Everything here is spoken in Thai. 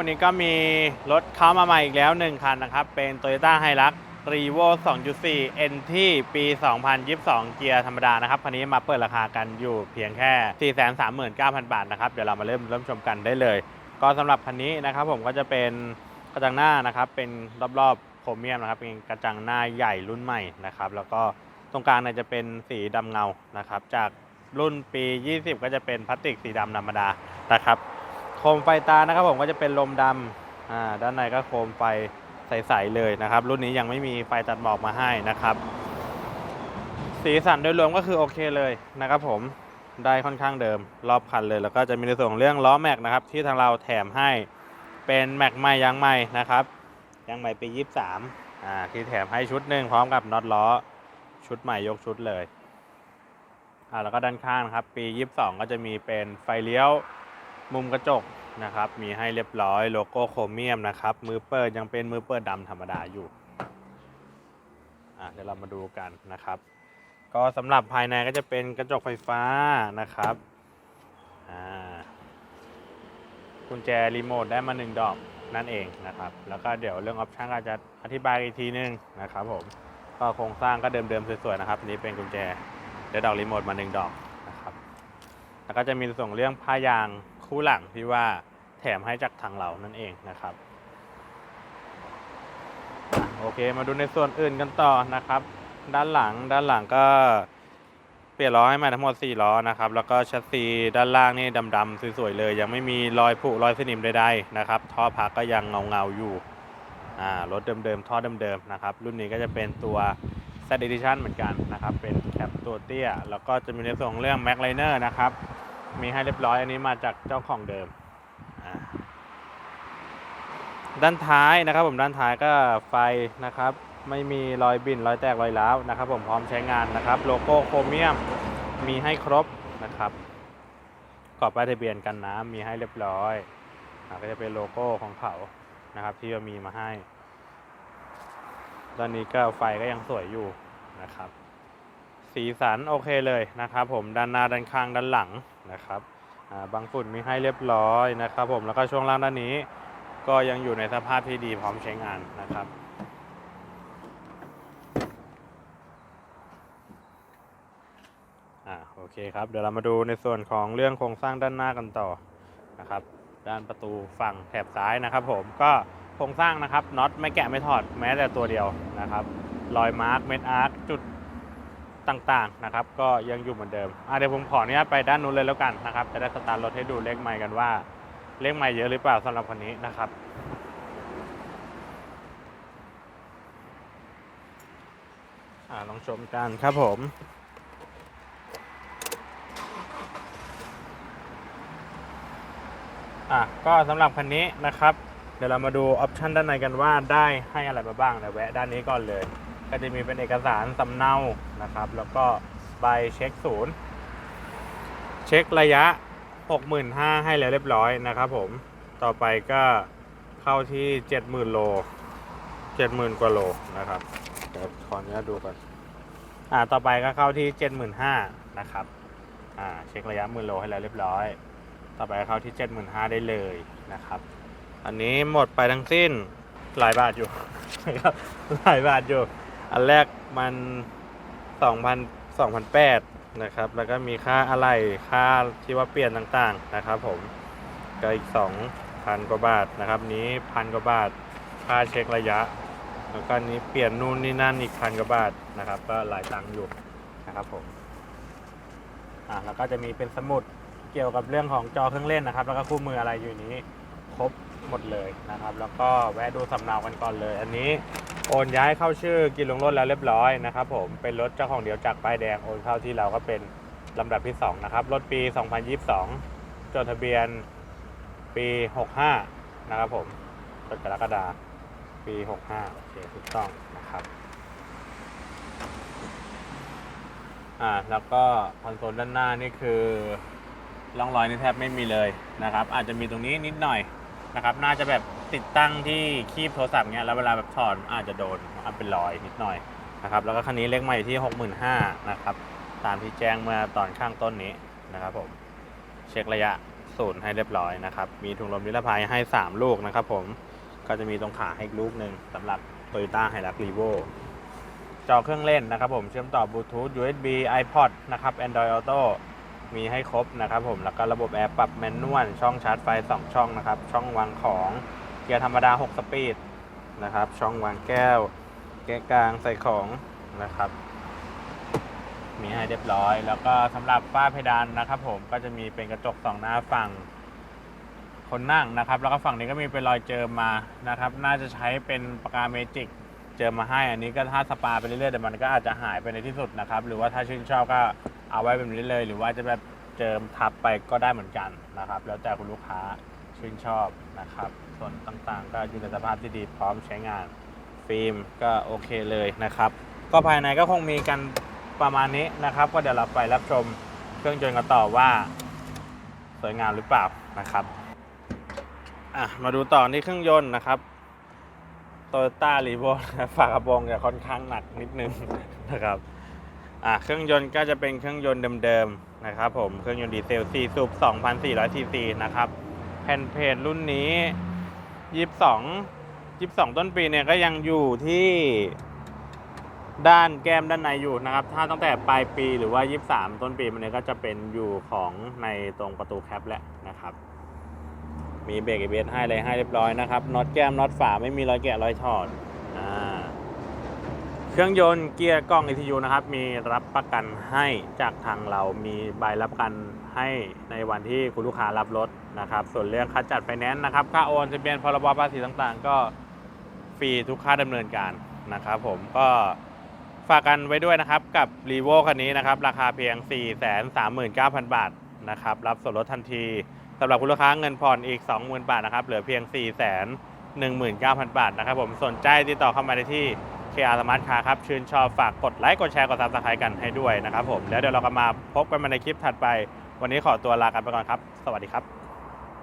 วันนี้ก็มีรถเข้ามาใหม่อีกแล้วหนึ่งคันนะครับ เป็น Toyota Hilux Revo 2.4 NT ปี 2022 เกียร์ธรรมดานะครับ คันนี้มาเปิดราคากันอยู่เพียงแค่ 439,000 บาทนะครับ เดี๋ยวเรามาเริ่มเริ่มชมกันได้เลย ก็สำหรับคันนี้นะครับผมก็จะเป็นกระจังหน้านะครับ เป็นรอบๆโครเมียมนะครับ เป็นกระจังหน้าใหญ่รุ่นใหม่นะครับ แล้วก็ตรงกลางเนี่ยจะเป็นสีดำเงานะครับ จากรุ่นปี 20 ก็จะเป็นพลาสติกสีดำธรรมดานะครับ คมไฟตานะครับผมก็จะเป็นลมดำอ่าด้านในก็โคมไฟใสๆเลยนะครับ รุ่นนี้ยังไม่มีไฟตัดหมอกมาให้นะครับ สีสันโดยรวมก็คือโอเคเลยนะครับผมได้ค่อนข้างเดิมรอบคันเลย แล้วก็จะมีในส่วนของเรื่องล้อแม็กนะครับที่ทางเราแถมให้เป็นแม็กใหม่ยางใหม่นะครับยางใหม่ปี 23อ่าที่แถมให้ชุดหนึ่งพร้อมกับน็อตล้อชุดใหม่ยกชุดเลยอ่าแล้วก็ด้านข้างครับปี 22 ก็จะมีเป็นไฟเลี้ยว มุมกระจกนะครับ มีให้เรียบร้อยโลโก้โครเมียมนะครับ มือเปิดยังเป็นมือเปิดดำธรรมดาอยู่อะเดี๋ยวเรามาดูกันนะครับ ก็สำหรับภายในก็จะเป็นกระจกไฟฟ้านะครับอ่ากุญแจรีโมทได้มาหนึ่งดอกนั่นเองนะครับ แล้วก็เดี๋ยวเรื่องออปชั่นก็จะอธิบายอีกทีนึงนะครับผมก็โครงสร้างก็เดิมๆสวยๆนะครับนี้เป็นกุญแจได้ดอกรีโมทมาหนึ่งดอกนะครับ แล้วก็จะมีส่งเรื่องผ้ายาง คู่หลังที่ว่าแถมให้จากทางเรานั่นเองนะครับโอเคมาดูในส่วนอื่นกันต่อนะครับ ด้านหลังด้านหลังก็เปลี่ยนล้อให้ใหม่ทั้งหมด 4 ล้อนะครับ แล้วก็ชัสซีด้านล่างนี่ดำๆสวยๆเลย ยังไม่มีรอยผุรอยสนิมใดๆนะครับ ท่อพักก็ยังเงาๆอยู่อ่ารถเดิมๆ ท่อเดิมๆนะครับ รุ่นนี้ก็จะเป็นตัว s e t Edition เหมือนกันนะครับ เป็นแคปตัวเตี้ย แล้วก็จะมีในส่วนของเรื่อง Mac Liner นะครับ มีให้เรียบร้อยอันนี้มาจากเจ้าของเดิม ด้านท้ายนะครับผมด้านท้ายก็ไฟนะครับ ไม่มีรอยบิ่นรอยแตกรอยร้าวนะครับ ผมพร้อมใช้งานนะครับ โลโก้โครเมียมมีให้ครบนะครับกรอบป้ายทะเบียนกันน้ำมีให้เรียบร้อยก็จะเป็นโลโก้ของเขานะครับ ที่ว่ามีมาให้ ตอนนี้ก็ไฟก็ยังสวยอยู่นะครับ สีสันโอเคเลยนะครับ ผมด้านหน้าด้านข้างด้านหลัง นะครับบางฝุ่นมีให้เรียบร้อยนะครับผมแล้วก็ช่วงล่างด้านนี้ก็ยังอยู่ในสภาพที่ดีพร้อมใช้งานนะครับอ่าโอเคครับเดี๋ยวเรามาดูในส่วนของเรื่องโครงสร้างด้านหน้ากันต่อนะครับ ด้านประตูฝั่งแถบซ้ายนะครับ ผมก็โครงสร้างนะครับน็อตไม่แกะไม่ถอดแม้แต่ตัวเดียวนะครับรอยมาร์กเม็ดอาร์คจุด ต่างๆนะครับก็ยังอยู่เหมือนเดิมเดี๋ยวผมขออนุญาตไปด้านนู้นเลยแล้วกันนะครับจะได้สตาร์ทรถให้ดูเลขไมล์กันว่า เลขไมล์เยอะหรือเปล่าสำหรับคันนี้นะครับอลองชมกันครับผมอะก็สำหรับคันนี้นะครับ เดี๋ยวเรามาดูออปชันด้านในกันว่าได้ให้อะไรมาบ้างเดี๋ยวแวะด้านนี้ก่อนเลย ก็จะมีเป็นเอกสารสำเนานะครับ แล้วก็ใบเช็คศูนย์ เช็คระยะ 65,000 ให้แล้วเรียบร้อยนะครับผมต่อไปก็เข้าที่ 70,000 โล 70,000 กว่าโลนะครับเดี๋ยวขออนุญาตดูก่อนอ่าต่อไปก็เข้าที่ 75,000 นะครับอ่าเช็คระยะหมื่นโลให้แล้วเรียบร้อย ต่อไปเข้าที่ 75,000 ได้เลยนะครับ อันนี้หมดไปทั้งสิ้นหลายบาทอยู่นะครับหลายบาทอยู่ อันแรกมัน 2,000 2,800นะครับ แล้วก็มีค่าอะไรค่าที่ว่าเปลี่ยนต่างๆนะครับ ผมก็อีก 2,000 กว่าบาทนะครับ นี้พันกว่าบาท ค่าเช็คระยะ แล้วก็นี้เปลี่ยนนู่นนี่นั่นอีกพันกว่าบาทนะครับ ก็หลายตังค์อยู่นะครับผมอ่าแล้วก็จะมีเป็นสมุดเกี่ยวกับเรื่องของจอเครื่องเล่นนะครับ แล้วก็คู่มืออะไรอยู่นี้ครบหมดเลยนะครับ แล้วก็แวะดูสำเนากันก่อนเลย อันนี้ โอนย้ายเข้าชื่อกินลงรถแล้วเรียบร้อยนะครับผมเป็นรถเจ้าของเดียวจากป้ายแดงโอนเข้าที่เราก็เป็นลำดับที่ 2 นะครับ รถปี 2022 จดทะเบียนปี 65 นะครับผมรถกรกฎาปี 65 โอเคถูกต้องนะครับ อ่า แล้วก็คอนโซลด้านหน้านี่คือร่องรอยนี่แทบไม่มีเลยนะครับ อาจจะมีตรงนี้นิดหน่อย นะครับน่าจะแบบติดตั้งที่คีบโทรศัพท์เนี้ยแล้วเวลาแบบถอดอาจจะโดนอาจเป็นรอยนิดหน่อยนะครับแล้วก็คันนี้เลขใหม่ที่ 65,000นะครับตามที่แจ้งเมื่อตอนข้างต้นนี้นะครับผมเช็คระยะศูนย์ให้เรียบร้อยนะครับมีถุงลมนิรภัยให้ 3 ลูกนะครับผมก็จะมีตรงขาให้อีกลูกหนึ่งสำหรับ Toyota h i l u x r e v o จอเครื่องเล่นนะครับผมเชื่อมต่อบลูทูธ USB iPod นะครับ Android Auto มีให้ครบนะครับผมแล้วก็ระบบแอร์ปรับแมนนวลช่องชาร์จไฟ 2 ช่องนะครับ ช่องวางของเกียร์ธรรมดา 6 สปีดนะครับ ช่องวางแก้ว แก้กลางใส่ของนะครับ มีให้เรียบร้อย แล้วก็สำหรับฝ้าเพดานนะครับ ผมก็จะมีเป็นกระจกสองหน้าฝั่งคนนั่งนะครับ แล้วก็ฝั่งนี้ก็มีเป็นรอยเจิมมานะครับ น่าจะใช้เป็นปากกาเมจิกเจิมมาให้อันนี้ก็ถ้าสปาไปเรื่อยๆแต่มันก็อาจจะหายไปในที่สุดนะครับ หรือว่าถ้าชื่นชอบก็ เอาไว้แบบนี้เลย หรือว่าจะแบบเจิมทับไปก็ได้เหมือนกันนะครับ แล้วแต่คุณลูกค้าชื่นชอบนะครับ ส่วนต่างๆ ก็อยู่ในสภาพที่ดีพร้อมใช้งาน ฟิล์มก็โอเคเลยนะครับ ก็ภายในก็คงมีกันประมาณนี้นะครับ ก็เดี๋ยวเราไปรับชมเครื่องยนต์กันต่อว่า สวยงามหรือเปล่านะครับอะมาดูต่อที่เครื่องยนต์นะครับ Toyota r e v o ฝากระโปรงจะค่อนข้างหนักนิดนึงนะครับ อะเครื่องยนต์ก็จะเป็นเครื่องยนต์เดิมๆนะครับผมเครื่องยนต์ดีเซล 4 สูบ 2,400ซีซีนะครับแผ่นเพจรุ่นนี้ 22 22 ต้นปีเนี่ยก็ยังอยู่ที่ด้านแก้มด้านในอยู่นะครับ ถ้าตั้งแต่ปลายปีหรือว่า 23 ต้นปีมันเนี่ยก็จะเป็นอยู่ของในตรงประตูแคปแหละนะครับ มีเบรก ABS ให้เลยให้เรียบร้อยนะครับน็อตแก้มน็อตฝาไม่มีรอยแกะรอยถอด เครื่องยนต์เกียร์กล้อง ECU นะครับ มีรับประกันให้จากทางเรา มีใบรับประกันให้ในวันที่คุณลูกค้ารับรถนะครับ ส่วนเรื่องค่าจัดไฟแนนซ์นะครับ ค่าโอนทะเบียนพรบภาษีต่างๆ ก็ฟรีทุกค่าดำเนินการนะครับ ผมก็ฝากกันไว้ด้วยนะครับ กับ r e v o คันนี้นะครับ ราคาเพียง 439,000 บาทนะครับ รับส่วนลดทันทีสำหรับคุณลูกค้าเงินผ่อนอีก 20,000 บาทนะครับ เหลือเพียง 4 1 9 0 0 0 บาทนะครับ ผมสนใจติดต่อเข้ามาได้ที่ KR Smart Car ครับ ชื่นชอบฝากกดไลค์ กดแชร์ กด Subscribe กันให้ด้วยนะครับผม แล้วเดี๋ยวเราก็มาพบกันใหมาในคลิปถัดไป วันนี้ขอตัวลากันไปก่อนครับ สวัสดีครับ